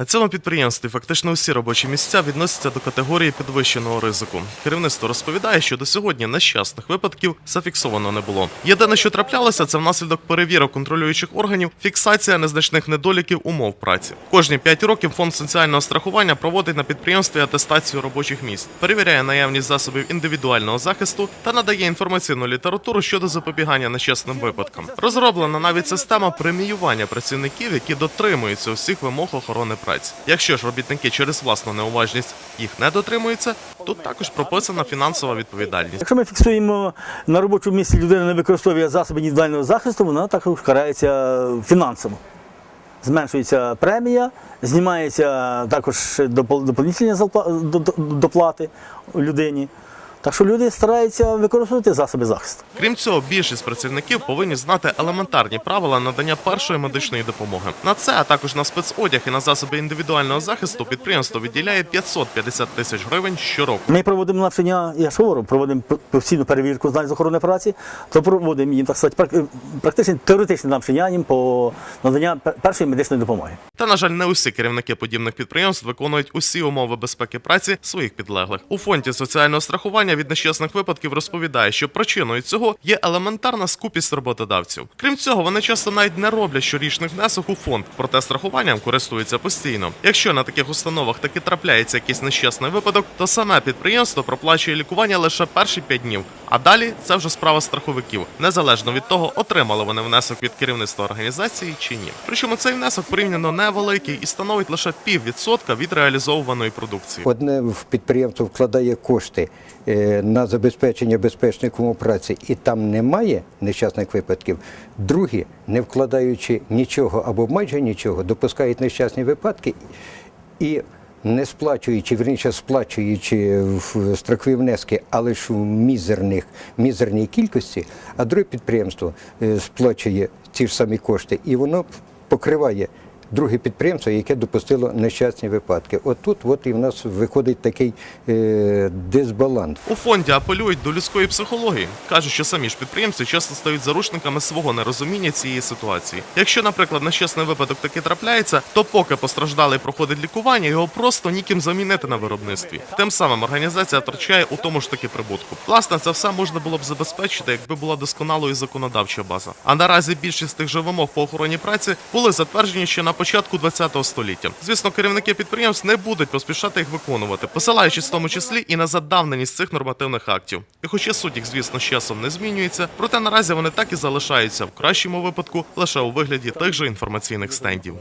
На цьому підприємстві фактично усі робочі місця відносяться до категорії підвищеного ризику. Керівництво розповідає, що до сьогодні нещасних випадків зафіксовано не було. Єдине, що траплялося, це внаслідок перевірок контролюючих органів, фіксація незначних недоліків умов праці. Кожні 5 років фонд соціального страхування проводить на підприємстві атестацію робочих місць, перевіряє наявність засобів індивідуального захисту та надає інформаційну літературу щодо запобігання нещасним випадкам. Розроблена навіть система преміювання працівників, які дотримуються усіх вимог охорони праці. Якщо ж робітники через власну неуважність їх не дотримуються, тут також прописана фінансова відповідальність. Якщо ми фіксуємо на робочому місці людина не використовує засоби індивідуального захисту, вона також карається фінансово. Зменшується премія, знімається також допол- дополнительні доплати людині. Так що люди стараються використовувати засоби захисту. Крім цього, більшість працівників повинні знати елементарні правила надання першої медичної допомоги. На це, а також на спецодяг і на засоби індивідуального захисту, підприємство виділяє 550 тисяч гривень щороку. Ми проводимо навчання, я ж говорю, проводимо постійну перевірку знань з охорони праці, то проводимо їм так сказати, прак- практичне теоретичне навчання їм по надання першої медичної допомоги. Та на жаль, не усі керівники подібних підприємств виконують усі умови безпеки праці своїх підлеглих. У фонді соціального страхування від нещасних випадків розповідає, що причиною цього є елементарна скупість роботодавців. Крім цього, вони часто навіть не роблять щорічних внесок у фонд, проте страхуванням користуються постійно. Якщо на таких установах таки трапляється якийсь нещасний випадок, то саме підприємство проплачує лікування лише перші 5 днів. А далі це вже справа страховиків, незалежно від того, отримали вони внесок від керівництва організації чи ні. Причому цей внесок порівняно невеликий і становить лише піввідсотка від реалізовуваної продукції. Одне в підприємство вкладає кошти е, на забезпечення безпечних умов праці, і там немає нещасних випадків. Другі, не вкладаючи нічого або майже нічого, допускають нещасні випадки і. Не сплачуючи, верніше сплачуючи в страхові внески, але ж в мізерних, мізерній кількості, а друге підприємство е, сплачує ті ж самі кошти, і воно покриває друге підприємство, яке допустило нещасні випадки. От тут от і в нас виходить такий е, дисбаланс. У фонді апелюють до людської психології. кажуть, що самі ж підприємці часто стають заручниками свого нерозуміння цієї ситуації. Якщо, наприклад, нещасний випадок таки трапляється, то поки постраждалий проходить лікування, його просто ніким замінити на виробництві. Тим самим організація втрачає у тому ж таки прибутку. Власне, це все можна було б забезпечити, якби була досконалою законодавча база. А наразі більшість тих же вимог по охороні праці були затверджені ще на початку ХХ століття. Звісно, керівники підприємств не будуть поспішати їх виконувати, посилаючись в тому числі і на задавненість цих нормативних актів. І хоча суть їх, звісно, з часом не змінюється, проте наразі вони так і залишаються в кращому випадку лише у вигляді тих же інформаційних стендів.